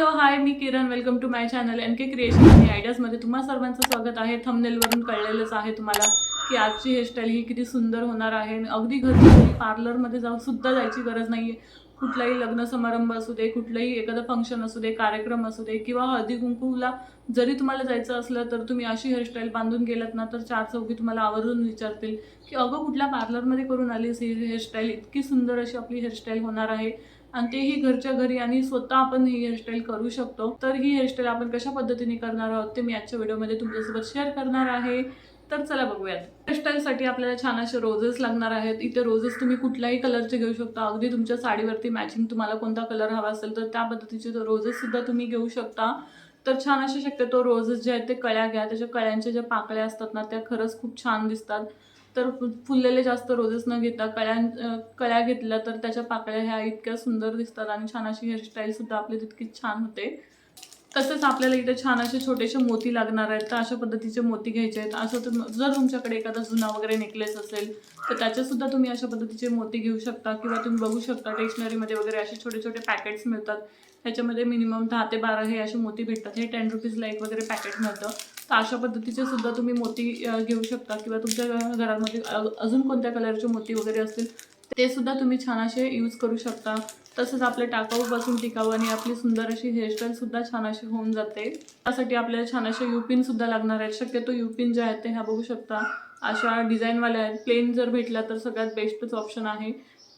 Hello hi me Kiran. Welcome to my channel N K creation आणि आयडियाजमध्ये तुम्हा सर्वांचं स्वागत आहे. थंबनेलवरून कळलेलंच आहे तुम्हाला की आजची हेअरस्टाईल ही किती सुंदर होणार आहे. अगदी घरी पार्लरमध्ये जाऊन सुद्धा जायची गरज नाही आहे कुठलाही लग्न समारंभ असू दे कुठलंही एखादं फंक्शन असू दे कार्यक्रम असू दे किंवा हळदी कुंकूला जरी तुम्हाला जायचं असलं तर तुम्ही अशी हेअरस्टाईल बांधून गेलात ना तर चार चौकी तुम्हाला आवर्जून विचारतील की अगं कुठल्या पार्लरमध्ये करून आलीस ही हेअरस्टाईल इतकी सुंदर अशी आपली हेअरस्टाईल होणार आहे. आणि तेही घरच्या घरी आणि स्वतः आपण ही हेअरस्टाईल करू शकतो. तर ही हेअरस्टाईल आपण कशा पद्धतीने करणार आहोत ते मी आजच्या व्हिडिओमध्ये तुमच्यासोबत शेअर करणार आहे. तर चला बघूयात. हेअरस्टाईलसाठी आपल्याला छान असे रोजेस लागणार आहेत. इथे रोजेस तुम्ही कुठल्याही कलरचे घेऊ शकता. अगदी तुमच्या साडीवरती मॅचिंग तुम्हाला कोणता कलर हवा असेल तर त्या पद्धतीचे रोजेस सुद्धा तुम्ही घेऊ शकता. तर छान असे शक्यतो रोजेस जे आहेत ते कळ्या घ्या. त्याच्या कळ्यांच्या ज्या पाकळ्या असतात ना त्या खरंच खूप छान दिसतात. तर फुललेले जास्त रोजेस न घेता कळ्या कळ्या घेतल्या तर त्याच्या पाकळ्या ह्या इतक्या सुंदर दिसतात आणि छान अशी हेअरस्टाईल सुद्धा आपली तितकीच छान होते. तसेच आपल्याला इथे छान असे छोटेसे मोती लागणार आहेत. तर अशा पद्धतीचे मोती घ्यायचे आहेत. असं तुम जर तुमच्याकडे एखादा जुना वगैरे नेकलेस असेल तर त्याचे सुद्धा तुम्ही अशा पद्धतीचे मोती घेऊ शकता किंवा तुम्ही बघू शकता स्टेशनरीमध्ये वगैरे असे छोटे छोटे पॅकेट्स मिळतात. ह्याच्यामध्ये मिनिमम दहा ते बारा हे असे मोती भेटतात. हे टेन रुपीजला एक वगैरे पॅकेट मिळतं. तर अशा पद्धतीचे सुद्धा तुम्ही मोती घेऊ शकता किंवा तुमच्या घरामध्ये अजून कोणत्या कलरचे मोती वगैरे असतील ते सुद्धा तुम्ही छान असे यूज करू शकता. तसंच आपल्या टाकाऊपासून टिकाऊ आणि आपली सुंदर अशी हेअरस्टाईल सुद्धा छान अशी होऊन जाते. त्यासाठी आपल्याला छान असे युपिन सुद्धा लागणार आहेत. शक्यतो युपिन जे आहेत ते ह्या बघू शकता. अशा डिझाईनवाल्या आहेत. प्लेन जर भेटला तर सगळ्यात बेस्टच ऑप्शन आहे.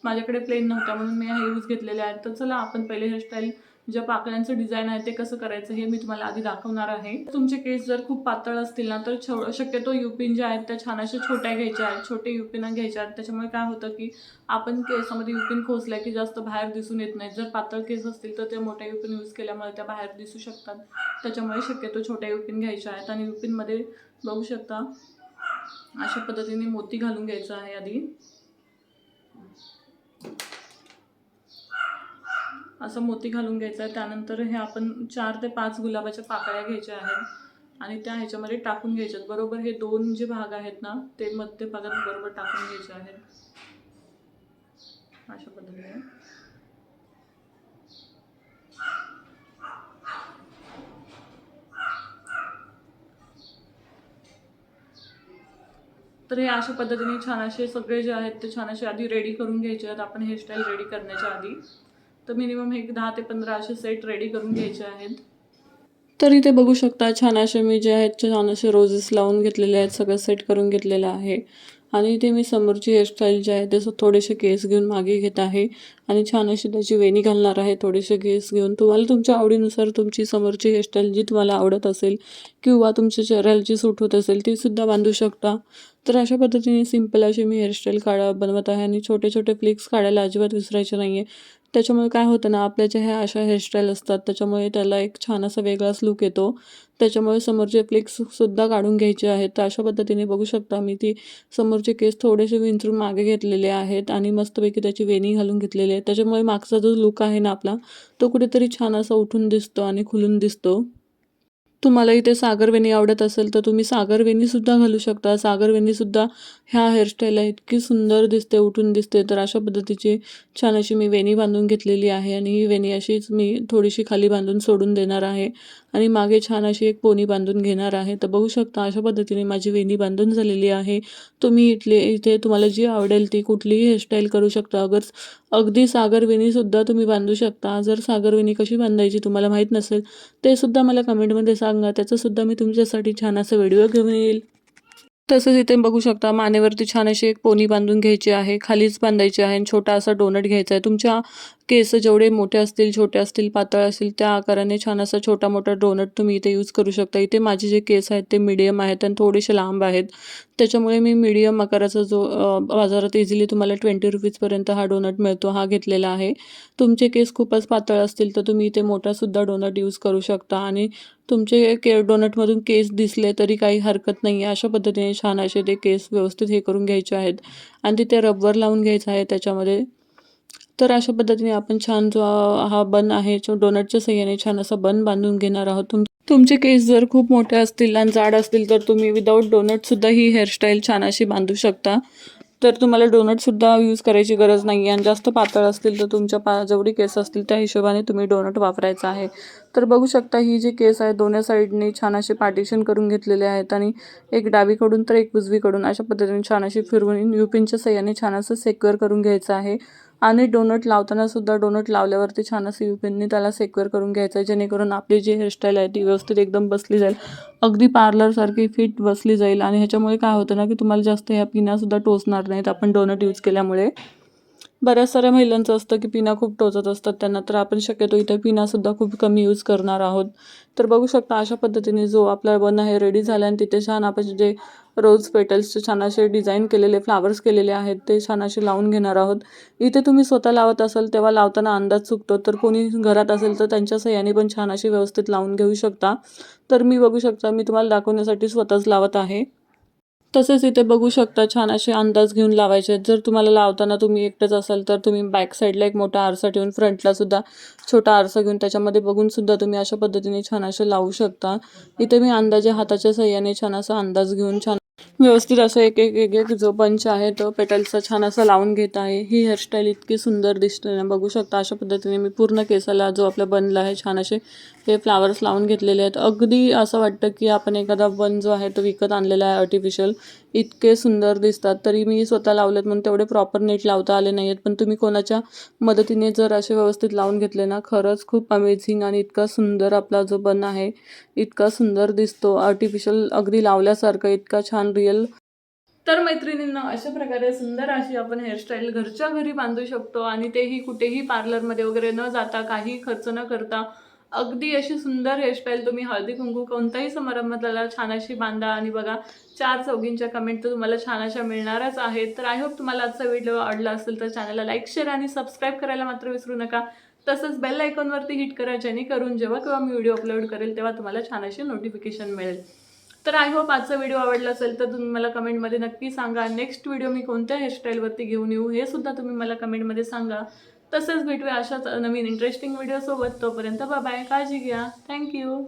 माझ्याकडे प्लेन नव्हता म्हणून मी ह्या यूज घेतलेले आहेत तर चला आपण पहिले हेअरस्टाईल ज्या पाकळ्यांचं डिझाईन आहे ते कसं करायचं हे मी तुम्हाला आधी दाखवणार आहे. तुमचे केस जर खूप पातळ असतील ना तर छो शक्यतो युपिन ज्या आहेत त्या छान अशा छोट्या घ्यायच्या आहेत छोटे युपिन घ्यायच्या आहेत. त्याच्यामुळे काय होतं की आपण केसामध्ये युपिन खोचल्या की जास्त बाहेर दिसून येत नाही. जर पातळ केस असतील तर ते मोठ्या युपिन यूज केल्यामुळे त्या बाहेर दिसू शकतात. त्याच्यामुळे शक्यतो छोट्या युपिन घ्यायच्या आहेत आणि युपिनमध्ये बघू शकता अशा पद्धतीने मोती घालून घ्यायचं आहे आधी. असं मोती घालून घ्यायचं आहे. त्यानंतर हे आपण चार ते पाच गुलाबाच्या पाकळ्या घ्यायच्या आहेत. आणि त्या ह्याच्यामध्ये टाकून घ्यायच्यात. बरोबर हे दोन जे भाग आहेत ना ते मध्य भागात बरोबर टाकून घ्यायचे आहेत. अशा पद्धतीने. तर हे अशा पद्धतीने छान असे सगळे जे आहेत ते छान असे आधी रेडी करून घ्यायचे आहेत. आपण हेअरस्टाईल रेडी करण्याच्या आधी. तर मिनिमम एक दहा ते पंधरा असे सेट रेडी करून घ्यायचे आहेत. तर इथे बघू शकता छान असे मी जे आहेत छान असे रोजेस लावून घेतलेले आहेत सगळं सेट करून घेतलेलं आहे. आणि इथे मी समोरची हेअरस्टाईल जे आहे ते थोडेसे केस घेऊन मागे घेत आहे. आणि छान अशी त्याची वेणी घालणार आहे थोडेसे केस घेऊन. तुम्हाला तुमच्या आवडीनुसार तुमची समोरची हेअरस्टाईल जी तुम्हाला आवडत असेल किंवा तुमच्या चेहऱ्याला जी सूट होत असेल ती सुद्धा बांधू शकता. तर अशा पद्धतीने सिंपल अशी मी हेअरस्टाईल काढा बनवत आहे. आणि छोटे छोटे फ्लिक्स काढायला अजिबात विसरायचे नाही आहे त्याच्यामुळे काय होतं ना आपल्या ज्या ह्या अशा हेअरस्टाईल असतात त्याच्यामुळे त्याला एक छान असा वेगळाच लुक येतो. त्याच्यामुळे समोरचे फ्लिक्ससुद्धा काढून घ्यायचे आहेत. तर अशा पद्धतीने बघू शकता मी ती समोरचे केस थोडेसे विंचरून मागे घेतलेले आहेत आणि मस्तपैकी त्याची वेणी घालून घेतलेली आहे. त्याच्यामुळे मागचा जो लुक आहे ना आपला तो कुठेतरी छान असा उठून दिसतो आणि खुलून दिसतो. तुम्हाला इथे सागरवेणी आवडत असेल तर तुम्ही सागरवेणीसुद्धा घालू शकता. सागरवेणीसुद्धा ह्या हेअरस्टाईलला इतकी सुंदर दिसते उठून दिसते. तर अशा पद्धतीची छान अशी मी वेणी बांधून घेतलेली आहे आणि ही वेणी अशीच मी थोडीशी खाली बांधून सोडून देणार आहे आणि मागे छान अशी एक पोनी बांधून घेणार आहे. तर बघू शकता अशा पद्धतीने माझी वेणी बांधून झालेली आहे. तुम्ही इथले इथे तुम्हाला जी आवडेल ती कुठलीही हेअरस्टाईल करू शकता. अगर अगदी सागरवेणीसुद्धा तुम्ही बांधू शकता. जर सागरवेणी कशी बांधायची तुम्हाला माहीत नसेल ते सुद्धा मला कमेंटमध्ये सांगा. त्याचंसुद्धा मी तुमच्यासाठी छान असा व्हिडिओ घेऊन येईल. तसंच इथे बघू शकता मानेवरती छान अशी एक पोनी बांधून घ्यायची आहे. खालीच बांधायची आहे आणि छोटा असा डोनट घ्यायचा आहे. तुमच्या केस जेवढे मोठे असतील छोटे असतील पातळ असतील त्या आकाराने छान असा छोटा मोठा डोनट तुम्ही इथे यूज करू शकता. इथे माझे जे केस आहेत ते मिडियम आहेत आणि थोडेसे लांब आहेत. त्याच्यामुळे मी मिडियम आकाराचा जो बाजारात इझिली तुम्हाला ट्वेंटी रुपीजपर्यंत हा डोनट मिळतो हा घेतलेला आहे. तुमचे केस खूपच पातळ असतील तर तुम्ही इथे मोठासुद्धा डोनट यूज करू शकता. आणि तुमचे के डोनटमधून केस दिसले तरी काही हरकत नाही आहे अशा पद्धतीने छान असे ते केस व्यवस्थित हे करून घ्यायचे आहेत. आणि तिथे रबर लावून घ्यायचं आहे त्याच्यामध्ये. तर अशा पद्धतीने आपण छान जो हा बन आहे डोनटच्या सहाय्याने छान असा बन बांधून घेणार आहोत. तुम तुमचे केस जर खूप मोठे असतील आणि जाड असतील तर तुम्ही विदाऊट डोनटसुद्धा ही हेअरस्टाईल छान अशी बांधू शकता. तर तुम्हाला डोनटसुद्धा यूज करायची गरज नाही आहे आणि जास्त पातळ असतील तर तुमच्या पा जेवढी केस असतील त्या हिशोबाने तुम्ही डोनट वापरायचा आहे. तर बघू शकता ही जी केस आहे दोन्ही साईडने छान असे पार्टिशन करून घेतलेले आहेत. आणि एक डावीकडून तर एक उजवीकडून अशा पद्धतीने छान अशी फिरवून युपिनच्या सह्याने छान असं सेक्युअर करून घ्यायचं आहे. आणि डोनट लावताना सुद्धा डोनट लावल्यावरती छान असं युपिननी त्याला सेक्युअर करून घ्यायचं आहे जेणेकरून आपली जी हेअरस्टाईल आहे ती व्यवस्थित एकदम बसली जाईल. अगदी पार्लरसारखी फिट बसली जाईल आणि ह्याच्यामुळे काय होतं ना की तुम्हाला जास्त ह्या पिनासुद्धा टोचणार नाहीत आपण डोनट यूज केल्यामुळे. बऱ्याच साऱ्या महिलांचं असतं की पिना खूप टोचत असतात त्यांना तर आपण शक्यतो इथे पिनासुद्धा खूप कमी यूज करणार आहोत. तर बघू शकता अशा पद्धतीने जो आपला बन आहे रेडी झाला आणि तिथे छान आपण जे रोज पेटल्सचे छान असे डिझाईन केलेले फ्लावर्स केलेले आहेत ते छान असे लावून घेणार आहोत. इथे तुम्ही स्वतः लावत असाल तेव्हा लावताना अंदाज चुकतो. तर कोणी घरात असेल तर त्यांच्या सह्याने पण छान अशी व्यवस्थित लावून घेऊ शकता. तर मी बघू शकता मी तुम्हाला दाखवण्यासाठी स्वतःच लावत आहे. तसेच इथे बघू शकता छान असे अंदाज घेऊन लावायचे आहेत. जर तुम्हाला लावताना तुम्ही एकटंच असाल तर तुम्ही बॅक साईडला एक मोठा आरसा ठेवून फ्रंटला सुद्धा छोटा आरसा घेऊन त्याच्यामध्ये बघून सुद्धा तुम्ही अशा पद्धतीने छान असे लावू शकता. इथे मी अंदाजे हाताच्या सह्याने छान असा अंदाज घेऊन छान व्यवस्थित असं एक एक एक एक जो बंच आहे तो पेटलचा छान असा लावून घेत आहे. ही हेअरस्टाईल इतकी सुंदर दिसते ना. बघू शकता अशा पद्धतीने मी पूर्ण केसाला जो आपला बनला आहे छान असे हे फ्लावर्स लावून घेतलेले आहेत. अगदी असं वाटतं की आपण एखादा वन जो आहे तो विकत आणलेला आहे आर्टिफिशियल इतके सुंदर दिसतात. तरी मी स्वतः लावलेत म्हणून तेवढे प्रॉपर नीट लावता आले नाही आहेत पण तुम्ही कोणाच्या मदतीने जर असे व्यवस्थित लावून घेतले ना खरंच खूप अमेझिंग आणि इतका सुंदर आपला जो बन आहे इतका सुंदर दिसतो. आर्टिफिशियल अगदी लावल्यासारखं इतका छान रिअल तर मैत्रिणींना अशा प्रकारे सुंदर अशी आपण हेअरस्टाईल घरच्या घरी बांधू शकतो आणि तेही कुठेही पार्लरमध्ये वगैरे न जाता काही खर्च न करता अगदी अशी सुंदर हेअरस्टाईल तुम्ही हळदी कुंकू कोणत्याही समारंभाला छान अशी बांधा. आणि बघा चार चौघींच्या कमेंट तर तुम्हाला छान अशा मिळणारच आहेत. तर आय होप तुम्हाला आजचा व्हिडिओ आवडला असेल तर चॅनलला लाईक शेअर आणि सबस्क्राईब करायला मात्र विसरू नका. तसंच बेल आयकॉनवरती हिट करा जेणेकरून जेव्हा किंवा मी व्हिडिओ अपलोड करेल तेव्हा तुम्हाला छान अशी नोटिफिकेशन मिळेल. तर आय होप आजचा व्हिडिओ आवडला असेल तर तुम्ही मला कमेंटमध्ये नक्की सांगा. नेक्स्ट व्हिडिओ मी कोणत्या हेअरस्टाईलवरती घेऊन येऊ हे सुद्धा तुम्ही मला कमेंटमध्ये सांगा. तसंच भेटूया अशाच नवीन इंटरेस्टिंग व्हिडिओसोबत तोपर्यंत बाय काळजी घ्या. थँक्यू